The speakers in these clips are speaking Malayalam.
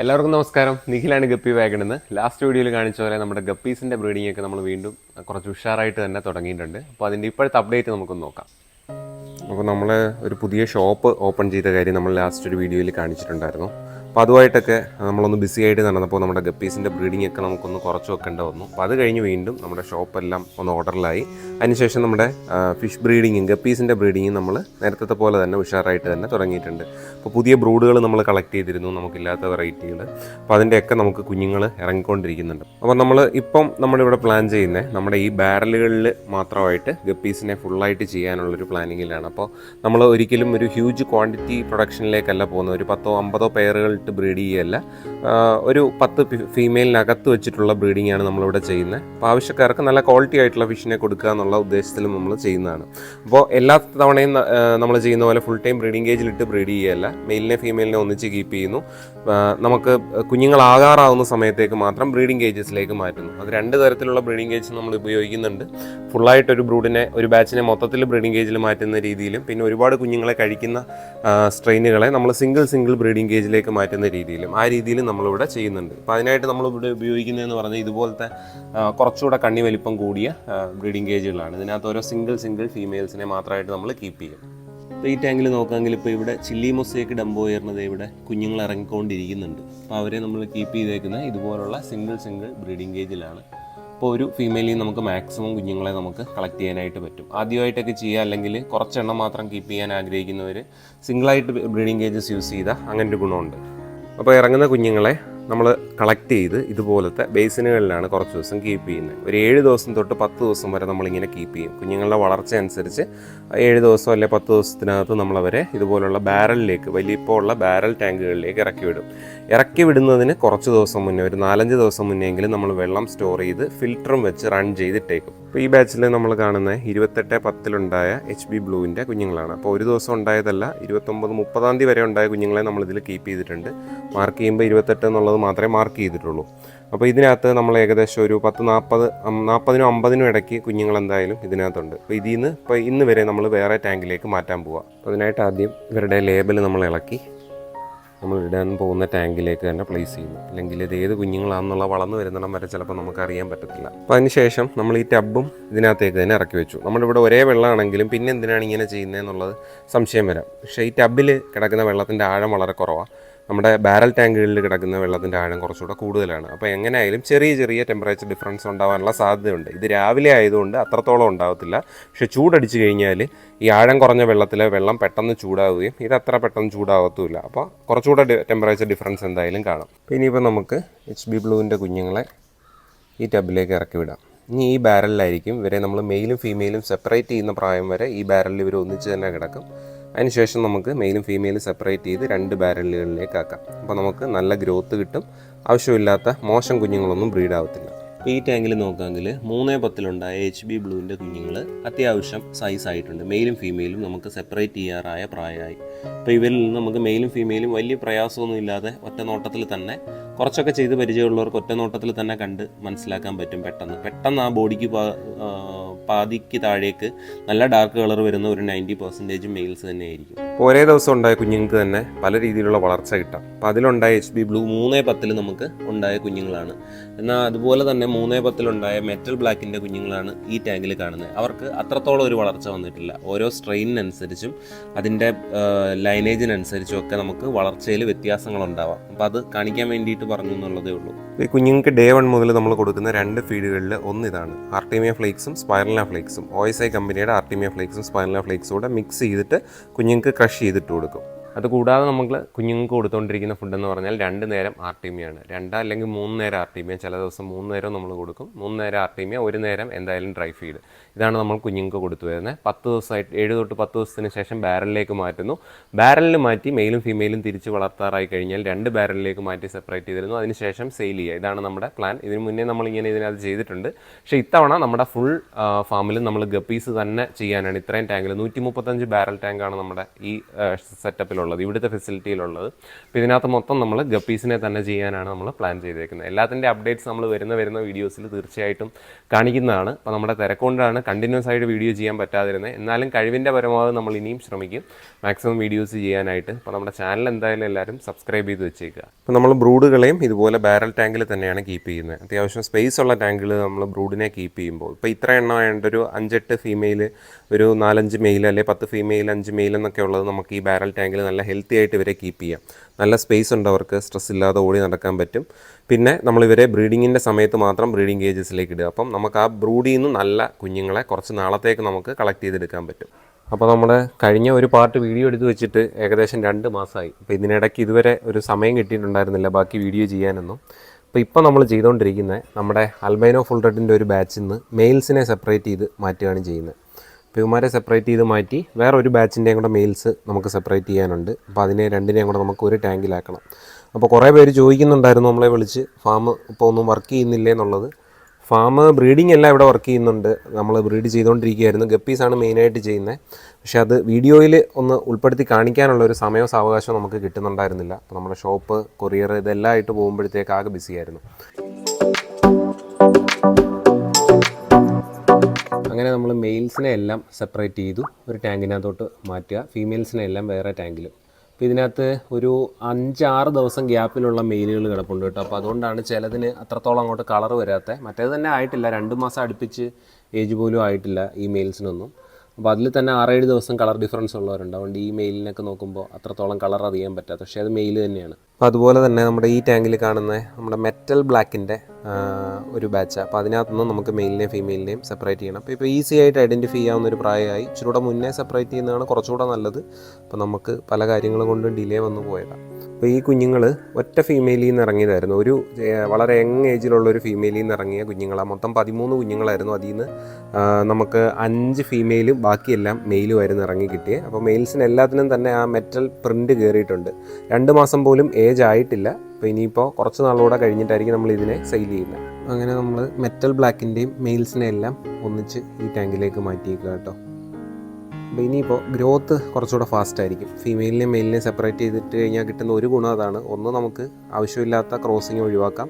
എല്ലാവർക്കും നമസ്കാരം. നിഖിലാണ് ഗപ്പി വാഗണെന്ന് ലാസ്റ്റ് വീഡിയോയിൽ കാണിച്ച പോലെ നമ്മുടെ ഗപ്പീസിന്റെ ബ്രീഡിംഗ് ഒക്കെ നമ്മൾ വീണ്ടും കുറച്ച് ഉഷാറായിട്ട് തന്നെ തുടങ്ങിയിട്ടുണ്ട്. അപ്പോൾ അതിന്റെ ഇപ്പോഴത്തെ അപ്ഡേറ്റ് നമുക്കൊന്ന് നോക്കാം. അപ്പോൾ നമ്മൾ ഒരു പുതിയ ഷോപ്പ് ഓപ്പൺ ചെയ്ത കാര്യം നമ്മൾ ലാസ്റ്റ് ഒരു വീഡിയോയിൽ കാണിച്ചിട്ടുണ്ടായിരുന്നു. അപ്പോൾ അതുമായിട്ടൊക്കെ നമ്മളൊന്ന് ബിസി ആയിട്ട് നടന്നപ്പോൾ നമ്മുടെ ഗപ്പീസിന്റെ ബ്രീഡിംഗ് ഒക്കെ നമുക്കൊന്ന് കുറച്ച് വെക്കേണ്ട വന്നു അപ്പോൾ അത് കഴിഞ്ഞ് വീണ്ടും നമ്മുടെ ഷോപ്പെല്ലാം ഒന്ന് ഓർഡറിലായി അതിനുശേഷം നമ്മുടെ ഫിഷ് ബ്രീഡിങ്ങും ഗപ്പീസിന്റെ ബ്രീഡിങ്ങും നമ്മൾ നേരത്തെ പോലെ തന്നെ ഉഷാറായിട്ട് തന്നെ തുടങ്ങിയിട്ടുണ്ട്. അപ്പോൾ പുതിയ ബ്രൂഡുകൾ നമ്മൾ കളക്ട് ചെയ്തിരുന്നു നമുക്കില്ലാത്ത വെറൈറ്റികൾ അപ്പോൾ അതിന്റെയൊക്കെ നമുക്ക് കുഞ്ഞുങ്ങൾ ഇറങ്ങിക്കൊണ്ടിരിക്കുന്നുണ്ട്. അപ്പോൾ നമ്മൾ ഇപ്പം നമ്മളിവിടെ പ്ലാൻ ചെയ്യുന്നത് നമ്മുടെ ഈ ബാരലുകളിൽ മാത്രമായിട്ട് ഗപ്പീസിനെ ഫുള്ളായിട്ട് ചെയ്യാനുള്ളൊരു പ്ലാനിങ്ങിലാണ് അപ്പോൾ നമ്മൾ ഒരിക്കലും ഒരു ഹ്യൂജ് ക്വാണ്ടിറ്റി പ്രൊഡക്ഷനിലേക്കല്ല പോകുന്നത്. ഒരു പത്തോ അമ്പതോ പെയറുകളിട്ട് ബ്രീഡ് ചെയ്യല്ല. ഒരു പത്ത് ഫീമെയിലിനകത്ത് വെച്ചിട്ടുള്ള ബ്രീഡിംഗ് ആണ് നമ്മളിവിടെ ചെയ്യുന്നത്. അപ്പോൾ ആവശ്യക്കാർക്ക് നല്ല ക്വാളിറ്റി ആയിട്ടുള്ള ഫിഷിനെ കൊടുക്കുക എന്നുള്ള ഉദ്ദേശത്തിലും നമ്മൾ ചെയ്യുന്നതാണ്. അപ്പോൾ എല്ലാ തവണയും നമ്മൾ ചെയ്യുന്ന പോലെ ഫുൾ ടൈം ബ്രീഡിംഗ് കേജിലിട്ട് ബ്രീഡ് ചെയ്യല്ല. മെയിലിനെ ഫീമെയിലിനെ ഒന്നിച്ച് കീപ്പ് ചെയ്യുന്നു. നമുക്ക് കുഞ്ഞുങ്ങളാകാറാവുന്ന സമയത്തേക്ക് മാത്രം ബ്രീഡിംഗ് കേജസിലേക്ക് മാറ്റുന്നു. അത് രണ്ട് തരത്തിലുള്ള ബ്രീഡിംഗ് കേജസ് നമ്മൾ ഉപയോഗിക്കുന്നുണ്ട്. ഫുള്ളായിട്ട് ഒരു ബ്രൂഡിനെ ഒരു ബാച്ചിനെ മൊത്തത്തിൽ ബ്രീഡിംഗ് കേജിൽ മാറ്റുന്ന രീതിയിലും പിന്നെ ഒരുപാട് കുഞ്ഞുങ്ങളെ കഴിക്കുന്ന സ്ട്രെയിനുകളെ നമ്മൾ സിംഗിൾ സിംഗിൾ ബ്രീഡിംഗ് കേജിലേക്ക് മാറ്റുന്ന രീതിയിലും ആ രീതിയിലും നമ്മളിവിടെ ചെയ്യുന്നുണ്ട്. അപ്പോൾ അതിനായിട്ട് നമ്മളിവിടെ ഉപയോഗിക്കുന്നതെന്ന് പറഞ്ഞാൽ ഇതുപോലത്തെ കുറച്ചുകൂടെ കണ്ണി വലിപ്പം കൂടിയ ബ്രീഡിംഗ് കേജുകളാണ് ഇതിനകത്ത് ഓരോ സിംഗിൾ സിംഗിൾ ഫീമെയിൽസിനെ മാത്രമായിട്ട് നമ്മൾ കീപ്പ് ചെയ്യും അപ്പോൾ ഈ ടാങ്കിൽ നോക്കുകയാണെങ്കിൽ ഇപ്പോൾ ഇവിടെ ചില്ലി മൊസേക്ക് ഡംബോ ഉയർന്നത് ഇവിടെ കുഞ്ഞുങ്ങൾ ഇറങ്ങിക്കൊണ്ടിരിക്കുന്നുണ്ട്. അപ്പോൾ അവരെ നമ്മൾ കീപ്പ് ചെയ്തേക്കുന്നത് ഇതുപോലുള്ള സിംഗിൾ സിംഗിൾ ബ്രീഡിംഗ് കേജിലാണ് അപ്പോൾ ഒരു ഫീമെയിലിൽ നമുക്ക് മാക്സിമം കുഞ്ഞുങ്ങളെ നമുക്ക് കളക്ട് ചെയ്യാനായിട്ട് പറ്റും. ആദ്യമായിട്ടൊക്കെ ചെയ്യുക അല്ലെങ്കിൽ കുറച്ചെണ്ണം മാത്രം കീപ്പ് ചെയ്യാൻ ആഗ്രഹിക്കുന്നവർ സിംഗിളായിട്ട് ബ്രീഡിംഗ് കേജസ് യൂസ് ചെയ്താൽ ഒരു ഗുണമുണ്ട്. അപ്പോൾ ഇറങ്ങുന്ന കുഞ്ഞുങ്ങളെ നമ്മൾ കളക്ട് ചെയ്ത് ഇതുപോലത്തെ ബേസിനുകളിലാണ് കുറച്ച് ദിവസം കീപ്പ് ചെയ്യുന്നത്. ഒരു ഏഴ് ദിവസം തൊട്ട് പത്ത് ദിവസം വരെ നമ്മളിങ്ങനെ കീപ്പ് ചെയ്യും. കുഞ്ഞുങ്ങളുടെ വളർച്ച അനുസരിച്ച് ഏഴ് ദിവസം അല്ലെ പത്ത് ദിവസത്തിനകത്ത് നമ്മളവരെ ഇതുപോലുള്ള ബാരലിലേക്ക് വലിയപ്പോഴുള്ള ബാരൽ ടാങ്കുകളിലേക്ക് ഇറക്കി വിടും. ഇറക്കി വിടുന്നതിന് കുറച്ച് ദിവസം മുന്നേ ഒരു നാലഞ്ച് ദിവസം മുന്നെങ്കിലും നമ്മൾ വെള്ളം സ്റ്റോർ ചെയ്ത് ഫിൽറ്ററും വെച്ച് റൺ ചെയ്തിട്ടേക്കും. അപ്പോൾ ഈ ബാച്ചിൽ നമ്മൾ കാണുന്നത് ഇരുപത്തെട്ട് പത്തിലുണ്ടായ എച്ച് ബി ബ്ലൂവിന്റെ കുഞ്ഞുങ്ങളാണ്. അപ്പോൾ ഒരു ദിവസം ഉണ്ടായതല്ല ഇരുപത്തൊമ്പത് മുപ്പതാം തീയതി വരെ ഉണ്ടായ കുഞ്ഞുങ്ങളെ നമ്മളിതിൽ കീപ്പ് ചെയ്തിട്ടുണ്ട്. മാർക്ക് ചെയ്യുമ്പോൾ ഇരുപത്തെട്ട് എന്നുള്ളത് മാത്രമേ മാർക്ക് ചെയ്തിട്ടുള്ളൂ. അപ്പോൾ ഇതിനകത്ത് നമ്മൾ ഏകദേശം ഒരു പത്ത് നാൽപ്പത് നാൽപ്പതിനും അമ്പതിനും ഇടയ്ക്ക് കുഞ്ഞുങ്ങൾ എന്തായാലും ഇതിനകത്തുണ്ട്. അപ്പോൾ ഇതിൽ നിന്ന് ഇപ്പോൾ ഇന്ന് വരെ നമ്മൾ വേറെ ടാങ്കിലേക്ക് മാറ്റാൻ പോവുക അപ്പോൾ അതിനായിട്ട് ആദ്യം ഇവരുടെ ലേബൽ നമ്മൾ ഇളക്കി നമ്മൾ ഇടാൻ പോകുന്ന ടാങ്കിലേക്ക് തന്നെ പ്ലേസ് ചെയ്യുന്നു. അല്ലെങ്കിൽ ഇത് ഏത് കുഞ്ഞുങ്ങളാണെന്നുള്ള വളർന്നു വരുന്നിടം വരെ ചിലപ്പോൾ നമുക്ക് അറിയാൻ പറ്റത്തില്ല. അപ്പോൾ അതിനുശേഷം നമ്മൾ ഈ ടബും ഇതിനകത്തേക്ക് തന്നെ ഇറക്കി വെച്ചു. നമ്മളിവിടെ ഒരേ വെള്ളമാണെങ്കിലും പിന്നെ എന്തിനാണ് ഇങ്ങനെ ചെയ്യുന്നതെന്നുള്ളത് സംശയം വരാം. പക്ഷേ ഈ ടബിൽ കിടക്കുന്ന വെള്ളത്തിന്റെ ആഴം വളരെ കുറവാണ്. നമ്മുടെ ബാരൽ ടാങ്കുകളിൽ കിടക്കുന്ന വെള്ളത്തിന്റെ ആഴം കുറച്ചുകൂടെ കൂടുതലാണ്. അപ്പോൾ എങ്ങനെയായാലും ചെറിയ ചെറിയ ടെമ്പറേച്ചർ ഡിഫറൻസ് ഉണ്ടാവാനുള്ള സാധ്യതയുണ്ട്. ഇത് രാവിലെ ആയതുകൊണ്ട് അത്രത്തോളം ഉണ്ടാകത്തില്ല പക്ഷെ ചൂടടിച്ചു കഴിഞ്ഞാൽ ഈ ആഴം കുറഞ്ഞ വെള്ളത്തിലെ വെള്ളം പെട്ടെന്ന് ചൂടാവുകയും ഇത് അത്ര പെട്ടെന്ന് ചൂടാവത്തുമില്ല. അപ്പോൾ കുറച്ചുകൂടെ ടെമ്പറേച്ചർ ഡിഫറൻസ് എന്തായാലും കാണാം. അപ്പോൾ ഇനിയിപ്പോൾ നമുക്ക് എച്ച് ബി ബ്ലൂവിന്റെ കുഞ്ഞുങ്ങളെ ഈ ടബിലേക്ക് ഇറക്കി വിടാം ഇനി ഈ ബാരലിലായിരിക്കും ഇവരെ നമ്മൾ മെയിലും ഫീമെയിലും സെപ്പറേറ്റ് ചെയ്യുന്ന പ്രായം വരെ ഈ ബാരലിൽ ഇവർ ഒന്നിച്ച് തന്നെ കിടക്കും. അതിനുശേഷം നമുക്ക് മെയിലും ഫീമെയിലും സെപ്പറേറ്റ് ചെയ്ത് രണ്ട് ബാരലുകളിലേക്ക് ആക്കാം. അപ്പോൾ നമുക്ക് നല്ല ഗ്രോത്ത് കിട്ടും. ആവശ്യമില്ലാത്ത മോശം കുഞ്ഞുങ്ങളൊന്നും ബ്രീഡ് ആവത്തില്ല. ഈ ടാങ്കിൽ നോക്കാമെങ്കിൽ മൂന്നേ പത്തിലുണ്ടായ എച്ച് ബി ബ്ലൂവിന്റെ കുഞ്ഞുങ്ങൾ അത്യാവശ്യം സൈസ് ആയിട്ടുണ്ട്. മെയിലും ഫീമെയിലും നമുക്ക് സെപ്പറേറ്റ് ചെയ്യാറായ പ്രായമായി. അപ്പോൾ ഇവരിൽ നിന്ന് നമുക്ക് മെയിലും ഫീമെയിലും വലിയ പ്രയാസമൊന്നും ഇല്ലാതെ ഒറ്റ നോട്ടത്തിൽ തന്നെ കുറച്ചൊക്കെ ചെയ്ത് പരിചയമുള്ളവർക്ക് ഒറ്റ നോട്ടത്തിൽ തന്നെ കണ്ട് മനസ്സിലാക്കാൻ പറ്റും പെട്ടെന്ന്. പെട്ടെന്ന് ആ ബോഡിക്ക് പാതിക്ക് താഴേക്ക് നല്ല ഡാർക്ക് കളർ വരുന്ന ഒരു നയന്റി പെർസെന്റേജ് മെയിൽസ് തന്നെയായിരിക്കും. ഒരേ ദിവസം ഉണ്ടായ കുഞ്ഞുങ്ങൾക്ക് തന്നെ പല രീതിയിലുള്ള വളർച്ച കിട്ടാം. അപ്പോൾ അതിലുണ്ടായ എച്ച് ബി ബ്ലൂ മൂന്നേ പത്തിൽ നമുക്ക് ഉണ്ടായ കുഞ്ഞുങ്ങളാണ്. എന്നാൽ അതുപോലെ തന്നെ മൂന്നേ പത്തിലുണ്ടായ മെറ്റൽ ബ്ലാക്കിന്റെ കുഞ്ഞുങ്ങളാണ് ഈ ടാങ്കിൽ കാണുന്നത്. അവർക്ക് അത്രത്തോളം ഒരു വളർച്ച വന്നിട്ടില്ല. ഓരോ സ്ട്രെയിനിനനുസരിച്ചും അതിന്റെ ലൈനേജിനനുസരിച്ചും ഒക്കെ നമുക്ക് വളർച്ചയിൽ വ്യത്യാസങ്ങളുണ്ടാവാം. അപ്പോൾ അത് കാണിക്കാൻ വേണ്ടിയിട്ട് പറഞ്ഞു എന്നുള്ളതേ ഉള്ളൂ. ഈ കുഞ്ഞുങ്ങൾക്ക് ഡേ വൺ മുതൽ നമ്മൾ കൊടുക്കുന്ന രണ്ട് ഫീഡുകളിൽ ഒന്ന് ഇതാണ്. ആർട്ടിമിയ ഫ്ലേക്സും സ്പൈറല ഫ്ലേക്സും ഐ കമ്പനിയുടെ ആർട്ടിമിയ ഫ്ലേക്സും സ്പൈനല ഫ്ലേക്സും കൂടെ മിക്സ് ചെയ്തിട്ട് കുഞ്ഞുങ്ങൾക്ക് ക്രഷ് ചെയ്തിട്ട് കൊടുക്കും. അത് കൂടാതെ നമ്മൾ കുഞ്ഞുങ്ങൾക്ക് കൊടുത്തുകൊണ്ടിരിക്കുന്ന ഫുഡെന്ന് പറഞ്ഞാൽ രണ്ട് നേരം ആർട്ടിമിയാണ്. രണ്ട് അല്ലെങ്കിൽ മൂന്ന് നേരം ആർട്ടിമിയ. ചില ദിവസം മൂന്ന് നേരം നമ്മൾ കൊടുക്കും. മൂന്ന് നേരം ആർട്ടിമിയ ഒരു നേരം എന്തായാലും ഡ്രൈ ഫീഡ്. ഇതാണ് നമ്മൾ കുഞ്ഞുങ്ങൾക്ക് കൊടുത്തു വരുന്നത്. പത്ത് ദിവസമായിട്ട് ഏഴ് തൊട്ട് പത്ത് ദിവസത്തിന് ശേഷം ബാരലിലേക്ക് മാറ്റുന്നു. ബാരലിൽ മാറ്റി മെയിലും ഫീമെയിലും തിരിച്ച് വളർത്താറായി കഴിഞ്ഞാൽ രണ്ട് ബാരലിലേക്ക് മാറ്റി സെപ്പറേറ്റ് ചെയ്തിരുന്നു. അതിനുശേഷം സെയിൽ ചെയ്യുക. ഇതാണ് നമ്മുടെ പ്ലാൻ ഇതിന് മുന്നേ നമ്മൾ ഇങ്ങനെ ഇതിനകത്ത് ചെയ്തിട്ടുണ്ട്. പക്ഷേ ഇത്തവണ നമ്മുടെ ഫുൾ ഫാമിൽ നമ്മൾ ഗപ്പീസ് തന്നെ ചെയ്യാനാണ്. ഇത്രയും ടാങ്കിൽ നൂറ്റി മുപ്പത്തഞ്ച് ബാരൽ ടാങ്കാണ് നമ്മുടെ ഈ സെറ്റപ്പിലുള്ളത് ഫെസിലിറ്റിയിലുള്ളത് ഇവിടുത്തെ ഫെസിലിറ്റിയിലുള്ളത് അപ്പോൾ ഇതിനകത്ത് മൊത്തം നമ്മൾ ഗപ്പീസിനെ തന്നെ ചെയ്യാനാണ് നമ്മൾ പ്ലാൻ ചെയ്തേക്കുന്നത്. എല്ലാത്തിന്റെ അപ്ഡേറ്റ്സ് നമ്മൾ വരുന്ന വരുന്ന വീഡിയോസിൽ തീർച്ചയായിട്ടും കാണിക്കുന്നതാണ്. അപ്പോൾ നമ്മുടെ തിരക്കൊണ്ടാണ് കണ്ടിന്യൂസ് ആയിട്ട് വീഡിയോ ചെയ്യാൻ പറ്റാതിരുന്നത്. എന്നാലും കഴിവിന്റെ പരമാവധി നമ്മൾ ഇനിയും ശ്രമിക്കും. മാക്സിമം വീഡിയോസ് ചെയ്യാനായിട്ട്. അപ്പോൾ നമ്മുടെ ചാനൽ എന്തായാലും എല്ലാവരും സബ്സ്ക്രൈബ് ചെയ്ത് വെച്ചേക്കുക. അപ്പോൾ നമ്മൾ ബ്രൂഡുകളെയും ഇതുപോലെ ബാരൽ ടാങ്കിൽ തന്നെയാണ് കീപ്പ് ചെയ്യുന്നത്. അത്യാവശ്യം സ്പേസ് ഉള്ള ടാങ്കിൽ നമ്മൾ ബ്രൂഡിനെ കീപ്പ് ചെയ്യുമ്പോൾ. ഇപ്പോൾ ഇത്ര എണ്ണം ആയതുകൊണ്ട് ഒരു അഞ്ചെട്ട് ഫീമെയിൽ ഒരു നാലഞ്ച് മെയിൽ അല്ലെങ്കിൽ പത്ത് ഫീമെയിൽ അഞ്ച് മെയിൽ എന്നൊക്കെ ഉള്ളത് നമുക്ക് ഈ ബാരൽ ടാങ്കിൽ നല്ല ഹെൽത്തി ആയിട്ട് ഇവരെ കീപ്പ് ചെയ്യാം. നല്ല സ്പേസ് ഉണ്ട് അവർക്ക് സ്ട്രെസ് ഇല്ലാതെ ഓടി നടക്കാൻ പറ്റും. പിന്നെ നമ്മൾ ഇവരെ ബ്രീഡിങ്ങിന്റെ സമയത്ത് മാത്രം ബ്രീഡിംഗ് കേജസിലേക്ക് ഇടുക. അപ്പം നമുക്ക് ആ ബ്രൂഡിൽ നിന്ന് നല്ല കുഞ്ഞുങ്ങളെ കുറച്ച് നാളത്തേക്ക് നമുക്ക് കളക്ട് ചെയ്തെടുക്കാൻ പറ്റും. അപ്പോൾ നമ്മൾ കഴിഞ്ഞ ഒരു പാർട്ട് വീഡിയോ എടുത്ത് വെച്ചിട്ട് ഏകദേശം രണ്ട് മാസമായി അപ്പോൾ ഇതിനിടയ്ക്ക് ഇതുവരെ ഒരു സമയം കിട്ടിയിട്ടുണ്ടായിരുന്നില്ല ബാക്കി വീഡിയോ ചെയ്യാനൊന്നും. അപ്പോൾ ഇപ്പോൾ നമ്മൾ ചെയ്തുകൊണ്ടിരിക്കുന്നത് നമ്മുടെ അൽബൈനോ ഫുൾ റെഡിന്റെ ഒരു ബാച്ചിൽ നിന്ന് മെയിൽസിനെ സെപ്പറേറ്റ് ചെയ്ത് മാറ്റുകയാണ് ചെയ്യുന്നത് അപ്പോൾ സെപ്പറേറ്റ് ചെയ്ത് മാറ്റി വേറെ ഒരു ബാച്ചിന്റെയും കൂടെ മെയിൽസ് നമുക്ക് സെപ്പറേറ്റ് ചെയ്യാനുണ്ട്. അപ്പോൾ അതിനെ രണ്ടിനെയും കൂടെ നമുക്ക് ഒരു ടാങ്കിലാക്കണം അപ്പോൾ കുറേ പേര് ചോദിക്കുന്നുണ്ടായിരുന്നു നമ്മളെ വിളിച്ച് ഫാം ഇപ്പോൾ ഒന്നും വർക്ക് ചെയ്യുന്നില്ലേ? എന്നുള്ളത്. ഫാം ബ്രീഡിംഗ് എല്ലാം ഇവിടെ വർക്ക് ചെയ്യുന്നുണ്ട്. നമ്മൾ ബ്രീഡ് ചെയ്തുകൊണ്ടിരിക്കുകയായിരുന്നു ഗപ്പീസാണ് മെയിനായിട്ട് ചെയ്യുന്നത് പക്ഷേ അത് വീഡിയോയിൽ ഒന്ന് ഉൾപ്പെടുത്തി കാണിക്കാനുള്ള ഒരു സമയവും സാവകാശവും നമുക്ക് കിട്ടുന്നുണ്ടായിരുന്നില്ല. അപ്പോൾ നമ്മുടെ ഷോപ്പ് കൊറിയർ ഇതെല്ലാം ആയിട്ട് പോകുമ്പോഴത്തേക്ക് ആകെ ബിസിയായിരുന്നു നമ്മൾ മെയിൽസിനെ എല്ലാം സെപ്പറേറ്റ് ചെയ്തു. ഒരു ടാങ്കിനകത്തോട്ട് മാറ്റുക. ഫീമെയിൽസിനെ എല്ലാം വേറെ ടാങ്കിൽ അപ്പോൾ ഇതിനകത്ത് ഒരു അഞ്ചാറ് ദിവസം ഗ്യാപ്പിലുള്ള മെയിലുകൾ കിടപ്പുണ്ട് കേട്ടോ. അപ്പോൾ അതുകൊണ്ടാണ് ചിലതിന് അത്രത്തോളം അങ്ങോട്ട് കളർ വരാത്ത. മറ്റേത് തന്നെ ആയിട്ടില്ല. രണ്ട് മാസം അടുപ്പിച്ച് ഏജ് പോലും ആയിട്ടില്ല ഈ മെയിൽസിനൊന്നും. അപ്പോൾ അതിൽ തന്നെ ആറേഴ് ദിവസം കളർ ഡിഫറൻസ് ഉള്ളവരുണ്ട്. അതുകൊണ്ട് ഈ മെയിലിനൊക്കെ നോക്കുമ്പോൾ അത്രത്തോളം കളർ അറിയാൻ പറ്റാത്ത. പക്ഷേ അത് മെയിൽ തന്നെയാണ്. അപ്പോൾ അതുപോലെ തന്നെ നമ്മുടെ ഈ ടാങ്കിൽ കാണുന്ന നമ്മുടെ മെറ്റൽ ബ്ലാക്കിന്റെ ഒരു ബാച്ചാണ് അപ്പോൾ അതിനകത്തുനിന്ന് നമുക്ക് മെയിലിനെയും ഫീമെയിലിനെയും സെപ്പറേറ്റ് ചെയ്യണം. അപ്പോൾ ഇപ്പോൾ ഈസി ആയിട്ട് ഐഡന്റിഫൈ ചെയ്യാവുന്ന ഒരു പ്രായമായി. ഇച്ചിരൂടെ മുന്നേ സെപ്പറേറ്റ് ചെയ്യുന്നതാണ് കുറച്ചുകൂടെ നല്ലത്. അപ്പോൾ നമുക്ക് പല കാര്യങ്ങളും കൊണ്ടും ഡിലേ വന്നു പോയതാണ് അപ്പോൾ ഈ കുഞ്ഞുങ്ങൾ ഒറ്റ ഫീമെയിലിൽ നിന്ന് ഇറങ്ങിയതായിരുന്നു. ഒരു വളരെ യങ് ഏജിലുള്ള ഒരു ഫീമെയിലിൽ നിന്ന് ഇറങ്ങിയ കുഞ്ഞുങ്ങളാണ് മൊത്തം പതിമൂന്ന് കുഞ്ഞുങ്ങളായിരുന്നു അതിൽ നിന്ന് നമുക്ക് അഞ്ച് ഫീമെയിലും ബാക്കിയെല്ലാം മെയിലുമായിരുന്നു ഇറങ്ങി കിട്ടിയത് അപ്പോൾ മെയിൽസിന് എല്ലാത്തിനും തന്നെ ആ മെറ്റൽ പ്രിന്റ് കയറിയിട്ടുണ്ട് രണ്ട് മാസം പോലും ഏജ് ആയിട്ടില്ല. അപ്പോൾ ഇനിയിപ്പോൾ കുറച്ച് നാളുകൂടെ കഴിഞ്ഞിട്ടായിരിക്കും നമ്മൾ ഇതിനെ സെയിൽ ചെയ്യുന്നത്. അങ്ങനെ നമ്മൾ മെറ്റൽ ബ്ലാക്കിന്റെയും മെയിൽസിനെ എല്ലാം ഒന്നിച്ച് ഈ ടാങ്കിലേക്ക് മാറ്റിയേക്കുക കേട്ടോ. അപ്പോൾ ഇനിയിപ്പോൾ ഗ്രോത്ത് കുറച്ചുകൂടെ ഫാസ്റ്റ് ആയിരിക്കും. ഫീമെയിലിനെയും മെയിലിനെയും സെപ്പറേറ്റ് ചെയ്തിട്ട് കഴിഞ്ഞാൽ കിട്ടുന്ന ഒരു ഗുണം അതാണ്. ഒന്ന് നമുക്ക് ആവശ്യമില്ലാത്ത ക്രോസിങ് ഒഴിവാക്കാം.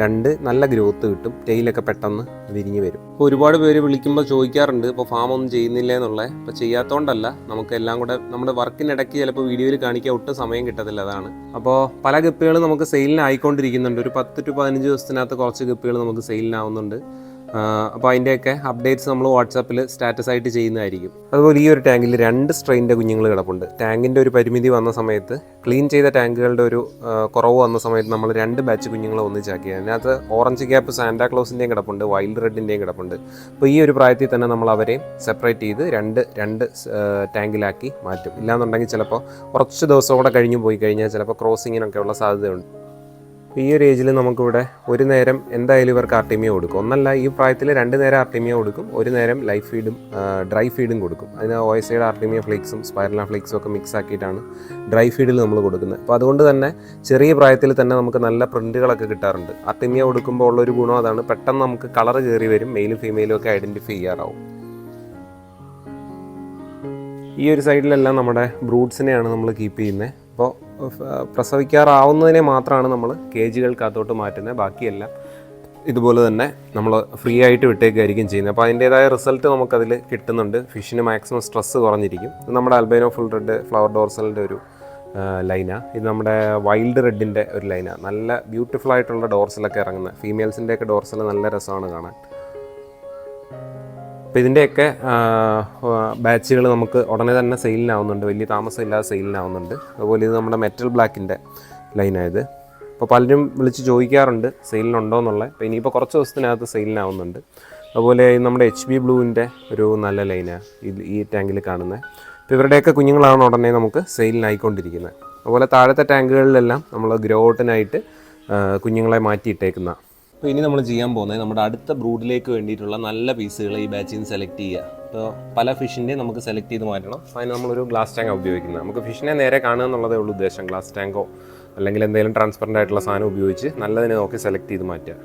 രണ്ട് നല്ല ഗ്രോത്ത് കിട്ടും. ടെയിലൊക്കെ പെട്ടെന്ന് വിരിഞ്ഞു വരും. ഇപ്പോൾ ഒരുപാട് പേര് വിളിക്കുമ്പോൾ ചോദിക്കാറുണ്ട് ഇപ്പോൾ ഫാം ഒന്നും ചെയ്യുന്നില്ല എന്നുള്ളത് ഇപ്പോൾ ചെയ്യാത്തതുകൊണ്ടല്ല നമുക്ക് എല്ലാം കൂടെ നമ്മുടെ വർക്കിനിടയ്ക്ക് ചിലപ്പോൾ വീഡിയോയിൽ കാണിക്കാൻ ഒട്ടും സമയം കിട്ടത്തില്ല അതാണ്. അപ്പോൾ പല ഗപ്പികളും നമുക്ക് സെയിലിനായിക്കൊണ്ടിരിക്കുന്നുണ്ട് ഒരു പത്ത് ടു പതിനഞ്ച് ദിവസത്തിനകത്ത് കുറച്ച് ഗപ്പികൾ നമുക്ക് സെയിലിനാവുന്നുണ്ട് അപ്പോൾ അതിന്റെയൊക്കെ അപ്ഡേറ്റ്സ് നമ്മൾ വാട്സാപ്പിൽ സ്റ്റാറ്റസ് ആയിട്ട് ചെയ്യുന്നതായിരിക്കും. അതുപോലെ ഈ ഒരു ടാങ്കിൽ രണ്ട് സ്ട്രെയിന്റെ കുഞ്ഞുങ്ങൾ കിടപ്പുണ്ട്. ടാങ്കിന്റെ ഒരു പരിമിതി വന്ന സമയത്ത് ക്ലീൻ ചെയ്ത ടാങ്കുകളുടെ ഒരു കുറവ് വന്ന സമയത്ത് നമ്മൾ രണ്ട് ബാച്ച് കുഞ്ഞുങ്ങളെ ഒന്നിച്ചാക്കി അതിനകത്ത് ഓറഞ്ച് ക്യാപ്പ് സാന്റാക്ലോസിന്റെയും കിടപ്പുണ്ട് വൈൽഡ് റെഡിന്റെയും കിടപ്പുണ്ട്. അപ്പോൾ ഈ ഒരു പ്രായത്തിൽ തന്നെ നമ്മൾ അവരെ സെപ്പറേറ്റ് ചെയ്ത് രണ്ട് രണ്ട് ടാങ്കിലാക്കി മാറ്റും. ഇല്ലാന്നുണ്ടെങ്കിൽ ചിലപ്പോൾ കുറച്ച് ദിവസം കൂടെ കഴിഞ്ഞ് പോയി കഴിഞ്ഞാൽ ചിലപ്പോൾ ക്രോസിങ്ങിനൊക്കെ ഉള്ള സാധ്യതയുണ്ട്. ഈ ഒരു ഏജിൽ നമുക്കിവിടെ ഒരു നേരം എന്തായാലും ഇവർക്ക് ആർട്ടിമിയ കൊടുക്കും. ഒന്നല്ല ഈ പ്രായത്തിൽ രണ്ട് നേരം ആർട്ടിമിയ കൊടുക്കും ഒരു നേരം ലൈഫ് ഫീഡും ഡ്രൈ ഫീഡും കൊടുക്കും. അതിന് ഒ എസ് ഐയുടെ ആർട്ടിമിയ ഫ്ലേക്സും സ്പൈറല ഫ്ലേക്സും ഒക്കെ മിക്സ് ആക്കിയിട്ടാണ് ഡ്രൈ ഫീഡിൽ നമ്മൾ കൊടുക്കുന്നത്. അപ്പോൾ അതുകൊണ്ട് തന്നെ ചെറിയ പ്രായത്തിൽ തന്നെ നമുക്ക് നല്ല പ്രിന്റുകളൊക്കെ കിട്ടാറുണ്ട്. ആർട്ടിമിയ കൊടുക്കുമ്പോൾ ഉള്ളൊരു ഗുണം അതാണ് പെട്ടെന്ന് നമുക്ക് കളർ കയറി വരും മെയിലും ഫീമെയിലും ഒക്കെ ഐഡന്റിഫൈ ചെയ്യാറാവും. ഈ ഒരു സൈഡിലെല്ലാം നമ്മുടെ ബ്രൂട്ട്സിനെയാണ് നമ്മൾ കീപ്പ് ചെയ്യുന്നത്. അപ്പോൾ പ്രസവിക്കാറാവുന്നതിനെ മാത്രമാണ് നമ്മൾ കേജുകൾക്കകത്തോട്ട് മാറ്റുന്നത്. ബാക്കിയെല്ലാം ഇതുപോലെ തന്നെ നമ്മൾ ഫ്രീ ആയിട്ട് വിട്ടേക്കായിരിക്കും ചെയ്യുന്നത്. അപ്പോൾ അതിന്റേതായ റിസൾട്ട് നമുക്കതിൽ കിട്ടുന്നുണ്ട്. ഫിഷിന് മാക്സിമം സ്ട്രെസ്സ് കുറഞ്ഞിരിക്കും. ഇത് നമ്മുടെ അൽബൈനോ ഫുൾ റെഡ് ഫ്ലവർ ഡോർസലിന്റെ ഒരു ലൈന. ഇത് നമ്മുടെ വൈൽഡ് റെഡിന്റെ ഒരു ലൈനാണ് നല്ല ബ്യൂട്ടിഫുൾ ആയിട്ടുള്ള ഡോർസലൊക്കെ ഇറങ്ങുന്നത് ഫീമെയിൽസിന്റെയൊക്കെ ഡോർസൽ നല്ല രസമാണ് കാണാൻ. അപ്പോൾ ഇതിന്റെയൊക്കെ ബാച്ചുകൾ നമുക്ക് ഉടനെ തന്നെ സെയിലിനാവുന്നുണ്ട്. വലിയ താമസമില്ലാതെ സെയിലിനാവുന്നുണ്ട്. അതുപോലെ ഇത് നമ്മുടെ മെറ്റൽ ബ്ലാക്കിന്റെ ലൈനായത് അപ്പോൾ പലരും വിളിച്ച് ചോദിക്കാറുണ്ട് സെയിലിനുണ്ടോ എന്നുള്ളത് അപ്പോൾ ഇനിയിപ്പോൾ കുറച്ച് ദിവസത്തിനകത്ത് സെയിലിനാവുന്നുണ്ട്. അതുപോലെ നമ്മുടെ എച്ച് ബി ബ്ലൂവിന്റെ ഒരു നല്ല ലൈനാണ് ഈ ടാങ്കിൽ കാണുന്നത് അപ്പോൾ ഇവരുടെയൊക്കെ കുഞ്ഞുങ്ങളാണ് ഉടനെ നമുക്ക് സെയിലിനായിക്കൊണ്ടിരിക്കുന്നത്. അതുപോലെ താഴത്തെ ടാങ്കുകളിലെല്ലാം നമ്മൾ ഗ്രോട്ടിനായിട്ട് കുഞ്ഞുങ്ങളെ മാറ്റിയിട്ടേക്കുന്ന അപ്പോൾ ഇനി നമ്മൾ ചെയ്യാൻ പോകുന്നത് നമ്മുടെ അടുത്ത ബ്രൂഡിലേക്ക് വേണ്ടിയിട്ടുള്ള നല്ല പീസുകൾ ഈ ബാച്ചിൽ നിന്ന് സെലക്ട് ചെയ്യുക. അപ്പോൾ പല ഫിഷിന്റെയും നമുക്ക് സെലക്ട് ചെയ്ത് മാറ്റണം. അതിന് നമ്മളൊരു ഗ്ലാസ് ടാങ്ക് ഉപയോഗിക്കുന്നത്. നമുക്ക് ഫിഷിനെ നേരെ കാണുക എന്നുള്ളതേ ഉള്ളൂ ഉദ്ദേശം. ഗ്ലാസ് ടാങ്കോ അല്ലെങ്കിൽ എന്തെങ്കിലും ട്രാൻസ്പെറന്റ് ആയിട്ടുള്ള സാധനം ഉപയോഗിച്ച് നല്ലതിനെ നോക്കി സെലക്ട് ചെയ്ത് മാറ്റുക.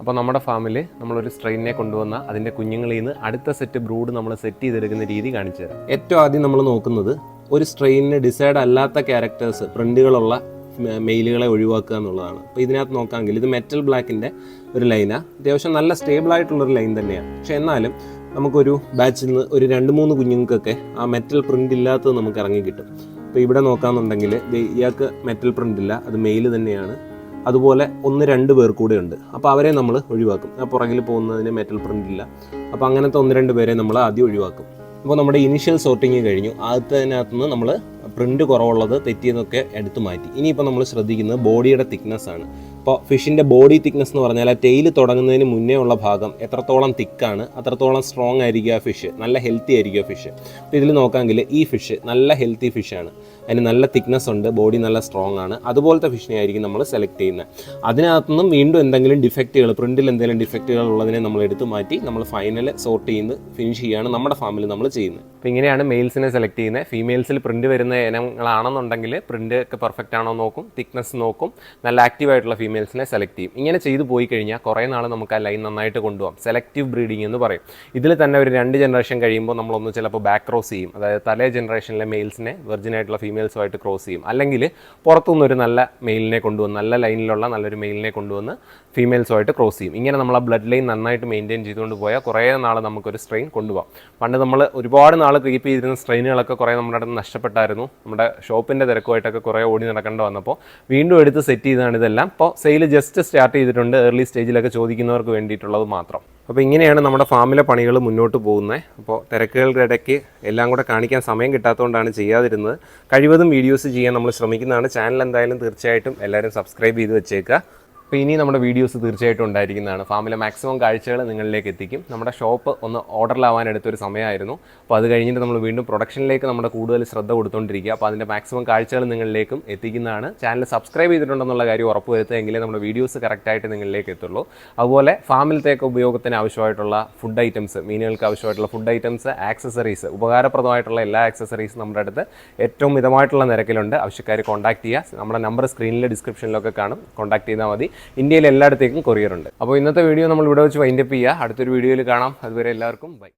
അപ്പോൾ നമ്മുടെ ഫാമിൽ നമ്മളൊരു സ്ട്രെയിനെ കൊണ്ടുവന്ന അതിന്റെ കുഞ്ഞുങ്ങളിൽ നിന്ന് അടുത്ത സെറ്റ് ബ്രൂഡ് നമ്മൾ സെറ്റ് ചെയ്തെടുക്കുന്ന രീതി കാണിച്ചു തരാം. ഏറ്റവും ആദ്യം നമ്മൾ നോക്കുന്നത് ഒരു സ്ട്രെയിനിന് ഡിസൈഡ് അല്ലാത്ത ക്യാരക്ടേഴ്സ് പ്രിന്റുകളുള്ള മെയിലുകളെ ഒഴിവാക്കുക എന്നുള്ളതാണ്. അപ്പോൾ ഇതിനകത്ത് നോക്കാമെങ്കിൽ ഇത് മെറ്റൽ ബ്ലാക്കിന്റെ ഒരു ലൈനാണ് അത്യാവശ്യം നല്ല സ്റ്റേബിൾ ആയിട്ടുള്ളൊരു ലൈൻ തന്നെയാണ്. പക്ഷെ എന്നാലും നമുക്കൊരു ബാച്ചിൽ നിന്ന് ഒരു രണ്ട് മൂന്ന് കുഞ്ഞുങ്ങൾക്കൊക്കെ ആ മെറ്റൽ പ്രിന്റ് ഇല്ലാത്തത് നമുക്ക് ഇറങ്ങി കിട്ടും. അപ്പോൾ ഇവിടെ നോക്കാമെന്നുണ്ടെങ്കിൽ ഇയാൾക്ക് മെറ്റൽ പ്രിന്റ് ഇല്ല അത് മെയിൽ തന്നെയാണ്. അതുപോലെ ഒന്ന് രണ്ട് പേർ കൂടെ ഉണ്ട്. അപ്പോൾ അവരെ നമ്മൾ ഒഴിവാക്കും. ആ പുറകിൽ പോകുന്നതിന് മെറ്റൽ പ്രിന്റ് ഇല്ല. അപ്പോൾ അങ്ങനത്തെ ഒന്ന് രണ്ട് പേരെ നമ്മൾ ആദ്യം ഒഴിവാക്കും. അപ്പോൾ നമ്മുടെ ഇനിഷ്യൽ സോർട്ടിങ് കഴിഞ്ഞു. ആദ്യത്തെ നമ്മൾ പ്രിന്റ് കുറവുള്ളത് തെറ്റിയതൊക്കെ എടുത്തു മാറ്റി. ഇനിയിപ്പോൾ നമ്മൾ ശ്രദ്ധിക്കുന്നത് ബോഡിയുടെ തിക്നെസ് ആണ്. അപ്പോൾ ഫിഷിന്റെ ബോഡി തിക്നെസ് എന്ന് പറഞ്ഞാൽ ടെയിൽ തുടങ്ങുന്നതിന് മുന്നേ ഉള്ള ഭാഗം എത്രത്തോളം തിക്കാണ് അത്രത്തോളം സ്ട്രോങ് ആയിരിക്കുക ഫിഷ് നല്ല ഹെൽത്തി ആയിരിക്കുക ഫിഷ് അപ്പോൾ ഇതിൽ നോക്കാമെങ്കിൽ ഈ ഫിഷ് നല്ല ഹെൽത്തി ഫിഷാണ് അതിന് നല്ല തിക്നെസ് ഉണ്ട് ബോഡി നല്ല സ്ട്രോങ് ആണ്. അതുപോലത്തെ ഫിഷിനെ ആയിരിക്കും നമ്മൾ സെലക്ട് ചെയ്യുന്നത് അതിനകത്തുനിന്നും വീണ്ടും എന്തെങ്കിലും ഡിഫക്റ്റുകൾ പ്രിന്റിൽ എന്തെങ്കിലും ഡിഫക്റ്റുകൾ ഉള്ളതിനെ നമ്മൾ എടുത്തു മാറ്റി നമ്മൾ ഫൈനൽ സോർട്ട് ചെയ്ത് ഫിനിഷ് ചെയ്യുകയാണ് നമ്മുടെ ഫാമിൽ നമ്മൾ ചെയ്യുന്നത് അപ്പോൾ ഇങ്ങനെയാണ് മെയിൽസിനെ സെലക്ട് ചെയ്യുന്നത് ഫീമെയിൽസിൽ പ്രിന്റ് വരുന്ന ഇനങ്ങളാണെന്നുണ്ടെങ്കിൽ പ്രിന്റ് ഒക്കെ പെർഫെക്റ്റ് ആണോ നോക്കും തിക്നെസ് നോക്കും നല്ല ആക്റ്റീവ് ആയിട്ടുള്ള ഫീമെയിൽസിനെ സെലക്ട് ചെയ്യും. ഇങ്ങനെ ചെയ്തു പോയി കഴിഞ്ഞാൽ കുറേ നാൾ നമുക്ക് ആ ലൈൻ നന്നായിട്ട് കൊണ്ടുപോകാം. സെലക്റ്റീവ് ബ്രീഡിംഗ് എന്ന് പറയും. ഇതിൽ തന്നെ ഒരു രണ്ട് ജനറേഷൻ കഴിയുമ്പോൾ നമ്മളൊന്ന് ചിലപ്പോൾ ബാക്ക് ക്രോസ് ചെയ്യും. അതായത് തലേ ജനറേഷനിലെ മെയിൽസിനെ വെർജിൻ ആയിട്ടുള്ള ഫീമെയിൽസുമായിട്ട് ക്രോസ് ചെയ്യും. അല്ലെങ്കിൽ പുറത്തുനിന്ന് ഒരു നല്ല മെയിലിനെ കൊണ്ടുവന്ന് നല്ല ലൈനിലുള്ള നല്ലൊരു മെയിലിനെ കൊണ്ടുവന്ന് ഫീമെയിൽസുമായിട്ട് ക്രോസ് ചെയ്യും. ഇങ്ങനെ നമ്മൾ ആ ബ്ലഡ് ലൈൻ നന്നായിട്ട് മെയിന്റെയിൻ ചെയ്തുകൊണ്ട് പോയാൽ കുറേ നാൾ നമുക്കൊരു സ്ട്രെയിൻ കൊണ്ടുപോകാം പണ്ട് നമ്മൾ ഒരുപാട് നാൾ കീപ്പ് ചെയ്തിരുന്ന സ്ട്രെയിനുകളൊക്കെ കുറേ നമ്മുടെ അടുത്ത് നഷ്ടപ്പെട്ടായിരുന്നു. നമ്മുടെ ഷോപ്പിന്റെ തിരക്കുമായിട്ടൊക്കെ കുറേ ഓടി നടക്കേണ്ട വന്നപ്പോൾ വീണ്ടും എടുത്ത് സെറ്റ് ചെയ്താണ് ഇതെല്ലാം. ഇപ്പോൾ സെയിൽ ജസ്റ്റ് സ്റ്റാർട്ട് ചെയ്തിട്ടുണ്ട്. ഏർലി സ്റ്റേജിലൊക്കെ ചോദിക്കുന്നവർക്ക് വേണ്ടിയിട്ടുള്ളത് മാത്രം. അപ്പോൾ ഇങ്ങനെയാണ് നമ്മുടെ ഫാമിലെ പണികൾ മുന്നോട്ട് പോകുന്നത്. അപ്പോൾ തിരക്കുകളുടെ ഇടയ്ക്ക് എല്ലാം കൂടെ കാണിക്കാൻ സമയം കിട്ടാത്തതുകൊണ്ടാണ് ചെയ്യാതിരുന്നത്. കഴിവതും വീഡിയോസ് ചെയ്യാൻ നമ്മൾ ശ്രമിക്കുന്നതാണ്. ചാനൽ എന്തായാലും തീർച്ചയായിട്ടും എല്ലാവരും സബ്സ്ക്രൈബ് ചെയ്ത് വെച്ചേക്കുക. അപ്പോൾ ഇനി നമ്മുടെ വീഡിയോസ് തീർച്ചയായിട്ടും ഉണ്ടായിരിക്കുന്നതാണ്. ഫാമിലെ മാക്സിമം കാഴ്ചകൾ നിങ്ങളിലേക്ക് എത്തിക്കും. നമ്മുടെ ഷോപ്പ് ഒന്ന് ഓർഡറിലാവാൻ എടുത്തൊരു സമയമായിരുന്നു. അപ്പോൾ അത് കഴിഞ്ഞിട്ട് നമ്മൾ വീണ്ടും പ്രൊഡക്ഷനിലേക്ക് നമ്മുടെ കൂടുതൽ ശ്രദ്ധ കൊടുത്തുകൊണ്ടിരിക്കുക അപ്പോൾ അതിന്റെ മാക്സിമം കാഴ്ചകൾ നിങ്ങളിലേക്കും എത്തിക്കുന്നതാണ്. ചാനൽ സബ്സ്ക്രൈബ് ചെയ്തിട്ടുണ്ടെന്നുള്ള കാര്യം ഉറപ്പ് ഉറപ്പുവരുത്തുമെങ്കിലേ നമ്മുടെ വീഡിയോസ് കറക്റ്റായിട്ട് നിങ്ങളിലേക്ക് എത്തുള്ളൂ. അതുപോലെ ഫാമിലത്തേക്ക് ഉപയോഗത്തിന് ആവശ്യമായിട്ടുള്ള ഫുഡ് ഐറ്റംസ് മീനുകൾക്ക് ആവശ്യമായിട്ടുള്ള ഫുഡ് ഐറ്റംസ് ആക്സസറീസ് ഉപകാരപ്രദമായിട്ടുള്ള എല്ലാ ആക്സസറീസും നമ്മുടെ അടുത്ത് ഏറ്റവും മിതമായിട്ടുള്ള നിരക്കിലുണ്ട്. ആവശ്യക്കാർ കോൺടാക്ട് ചെയ്യുക. നമ്മുടെ നമ്പർ സ്ക്രീനിലെ ഡിസ്ക്രിപ്ഷനിലൊക്കെ കാണും. കോൺടാക്ട് ചെയ്താൽ മതി. ഇന്ത്യയിൽ എല്ലായിടത്തേക്കും കൊറിയർ ഉണ്ട്. അപ്പോൾ ഇന്നത്തെ വീഡിയോ നമ്മൾ ഇവിടെ വെച്ച് വൈൻഡപ്പ് ചെയ്യുക അടുത്തൊരു വീഡിയോയിൽ കാണാം. അതുവരെ എല്ലാവർക്കും ബൈ